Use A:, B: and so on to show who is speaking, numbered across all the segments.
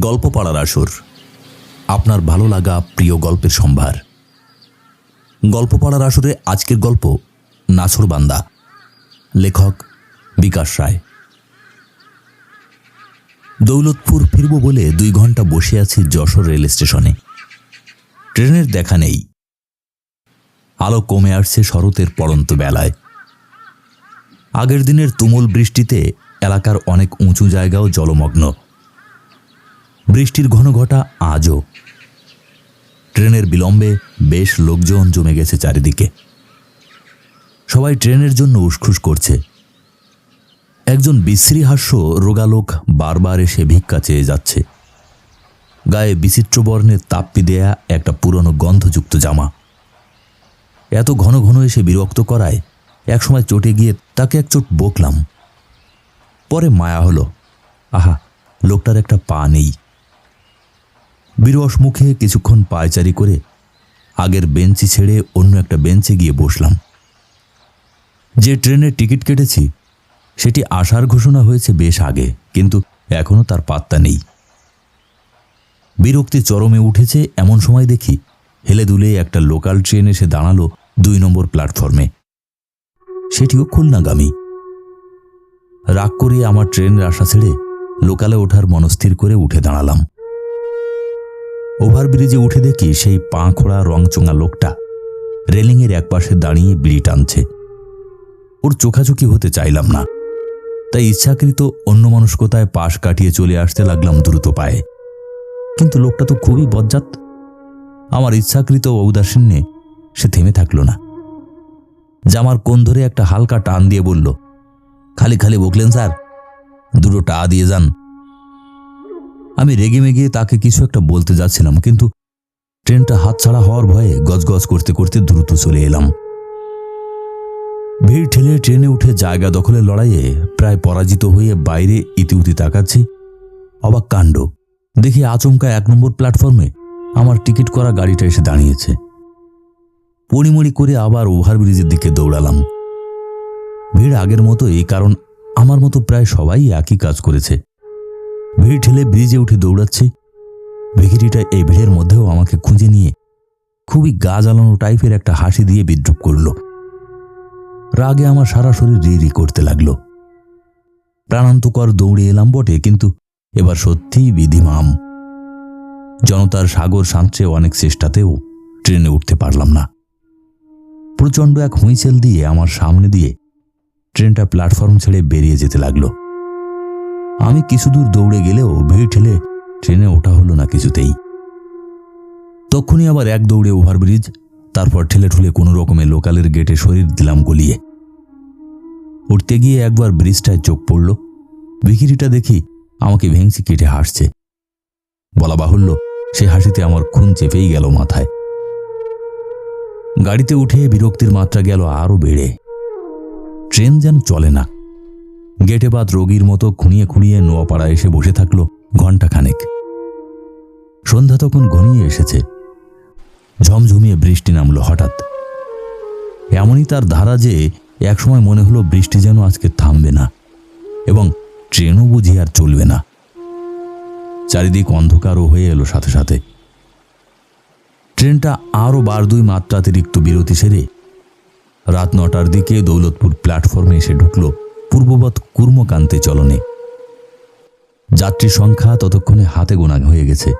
A: গল্প পড়ার আসর। আপনার ভালো লাগা প্রিয় গল্পের সম্ভার। গল্প পড়ার আসরে আজকের গল্প নাছরবান্দা লেখক বিকাশ রায়। দৌলতপুর ফিরব বলে দুই ঘণ্টা বসে আছি যশোর রেল স্টেশনে। ট্রেনের দেখা নেই। আলো কমে আসছে শরতের পড়ন্ত বেলায়। আগের দিনের তুমুল বৃষ্টিতে এলাকার অনেক উঁচু জায়গাও জলমগ্ন। বৃষ্টির ঘন ঘটা আজও। ট্রেনের বিলম্বে বেশ লোকজন জমে গেছে চারিদিকে। সবাই ট্রেনের জন্য উসখুস করছে। একজন বিশ্রী হাস্য রোগালোক বারবার এসে ভিক্ষা চেয়ে যাচ্ছে। গায়ে বিচিত্র বর্ণের তাপ্পি দেয়া একটা পুরনো গন্ধযুক্ত জামা। এত ঘন ঘন এসে বিরক্ত করায় একসময় চটে গিয়ে তাকে এক চোট বকলাম। পরে মায়া হলো। আহা, লোকটার একটা পা নেই। বিরস মুখে কিছুক্ষণ পায়চারি করে আগের বেঞ্চি ছেড়ে অন্য একটা বেঞ্চে গিয়ে বসলাম। যে ট্রেনের টিকিট কেটেছি, সেটি আসার ঘোষণা হয়েছে বেশ আগে, কিন্তু এখনও তার পাত্তা নেই। বিরক্তি চরমে উঠেছে এমন সময় দেখি হেলে দুলে একটা লোকাল ট্রেন এসে দাঁড়াল দুই নম্বর প্ল্যাটফর্মে। সেটিও খুলনাগামী। রাগ করে আমার ট্রেনের আশা ছেড়ে লোকালে ওঠার মনস্থির করে উঠে দাঁড়ালাম। ওভারব্রিজে উঠে দেখি সেই পা খোড়া রংচোঙা লোকটা রেলিংয়ের একপাশে দাঁড়িয়ে বিড়ি টানছে। ওর চোখাচোখি হতে চাইলাম না। তাই ইচ্ছাকৃত অন্য মনস্কতায় পাশ কাটিয়ে চলে আসতে লাগলাম দ্রুত পায়ে। কিন্তু লোকটা তো খুবই বজ্জাত। আমার ইচ্ছাকৃত ঔদাসীন্যে সে থেমে থাকল না। জামার কোন ধরে একটা হালকা টান দিয়ে বলল, খালি খালি বকলেন স্যার। দুটো টা দিয়ে যান। আমি রেগে মেগে তাকে কিছু একটা বলতে যাচ্ছিলাম, কিন্তু ট্রেনটা হাতছাড়া হওয়ার ভয়ে গজগজ করতে করতে দ্রুত চলে এলাম। ভিড় ঠেলে ট্রেনে উঠে জায়গা দখলের লড়াইয়ে প্রায় পরাজিত হয়ে বাইরে ইতিউতি তাকাচ্ছি। অবাক কাণ্ড। দেখি আচমকা এক নম্বর প্ল্যাটফর্মে আমার টিকিট করা গাড়িটা এসে দাঁড়িয়েছে। পড়িমড়ি করে আবার ওভারব্রিজের দিকে দৌড়ালাম। ভিড় আগের মতোই, কারণ আমার মতো প্রায় সবাই একই কাজ করেছে। ভিড় ঠেলে ব্রিজে উঠে দৌড়াচ্ছি। ভিখিরিটা এই ভিড়ের মধ্যেও আমাকে খুঁজে নিয়ে খুবই গা জ্বালানো টাইপের একটা হাসি দিয়ে বিদ্রুপ করল। রাগে আমার সারা শরীর রি রি করতে লাগল। প্রাণান্তকর দৌড়ে এলাম বটে, কিন্তু এবার সত্যিই বিধিমাম। জনতার সাগর সাঁতরে অনেক চেষ্টাতেও ট্রেনে উঠতে পারলাম না। প্রচণ্ড এক হুঁইসেল দিয়ে আমার সামনে দিয়ে ট্রেনটা প্ল্যাটফর্ম ছেড়ে বেরিয়ে যেতে লাগল। আমি কিছু দূর দৌড়ে গেলেও ভিড় ঠেলে ট্রেনে ওঠা হলো না কিছুতেই। তখনই আবার এক দৌড়ে ওভারব্রিজ, তারপর ঠেলে ঠুলে কোনো রকমে লোকালের গেটে শরীর দিলাম গলিয়ে। উঠতে গিয়ে একবার ব্রিজটায় চোখ পড়ল। ভিখিরিটা দেখি আমাকে ভেংসি কেটে হাসছে। বলা বাহুল্য, সে হাসিতে আমার খুন চেপেই গেল মাথায়। গাড়িতে উঠে বিরক্তির মাত্রা গেল আরও বেড়ে। ট্রেন যেন চলে না। গেটে বাদ রোগীর মতো খুঁড়িয়ে খুঁড়িয়ে নোয়াপাড়া এসে বসে থাকল ঘণ্টা খানেক সন্ধ্যা তখন ঘনিয়ে এসেছে। ঝমঝমিয়ে বৃষ্টি নামলো হঠাৎ। এমনই তার ধারা যে একসময় মনে হলো বৃষ্টি যেন আজকে থামবে না এবং ট্রেনও বুঝি আর চলবে না। চারিদিক অন্ধকারও হয়ে এলো সাথে সাথে। ট্রেনটা আরও বার দুই মাত্রাতিরিক্ত বিরতি সেরে রাত নটার দিকে দৌলতপুর প্ল্যাটফর্মে এসে ঢুকল পূর্ববৎ কুর্মকান্তে চলনে। যাত্রী সংখ্যা ততক্ষণে হাতে গোনা হয়ে গেছে।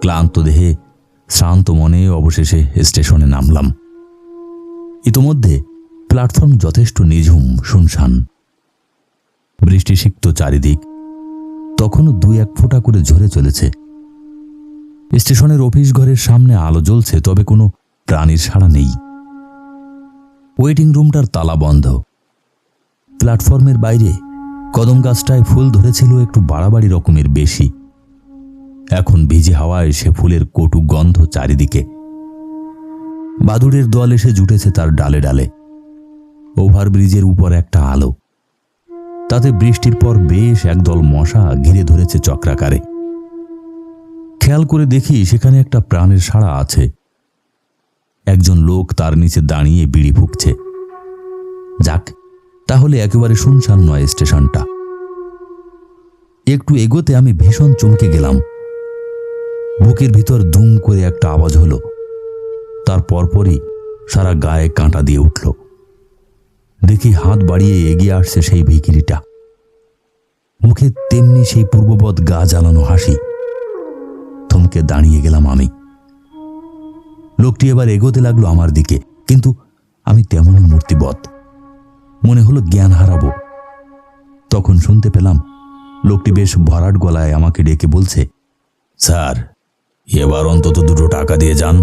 A: ক্লান্ত দেহে, শ্রান্ত মনে অবশেষে স্টেশনে নামলাম। ইতোমধ্যে প্ল্যাটফর্ম যথেষ্ট নিঝুম, শুনশান। বৃষ্টি সিক্ত চারিদিক। তখনও দুই এক ফোঁটা করে ঝরে চলেছে। স্টেশনের অফিস ঘরের সামনে আলো জ্বলছে, তবে কোনো প্রাণীর সাড়া নেই। ওয়েটিং রুমটার তালা বন্ধ। প্ল্যাটফর্মের বাইরে কদম গাছটায় ফুল ধরেছিল একটু বাড়াবাড়ি রকমের বেশি। এখন ভিজে হাওয়ায় সে ফুলের কটু গন্ধ চারিদিকে। বাদুড়ের দল এসে জুটেছে তার ডালে ডালে। ওভারব্রিজের উপর একটা আলো। তাতে বৃষ্টির পর বেশ একদল মশা ঘিরে ধরেছে চক্রাকারে। খেয়াল করে দেখি সেখানে একটা প্রাণের সাড়া আছে। একজন লোক তার নিচে দাঁড়িয়ে বিড়ি ফুঁকছে। যাক তাহলে একেবারে শুনশান নয় স্টেশনটা। একটু এগোতে আমি ভীষণ চমকে গেলাম। বুকের ভিতর দুম করে একটা আওয়াজ হলো। তার পরপরই সারা গায়ে কাঁটা দিয়ে উঠল। দেখি হাত বাড়িয়ে এগিয়ে আসছে সেই ভিকিরিটা মুখে তেমনি সেই পূর্ববৎ গা জ্বালানো হাসি। থমকে দাঁড়িয়ে গেলাম আমি। লোকটি এবার এগোতে লাগল আমার দিকে, কিন্তু আমি তেমনই মূর্তিবৎ। মনে হলো জ্ঞান হারাবো। তখন শুনতে পেলাম, লোকটি বেশ ভরাট গলায় আমাকে ডেকে বলছে, স্যার, এবার অন্তত দুটো টাকা দিয়ে যান।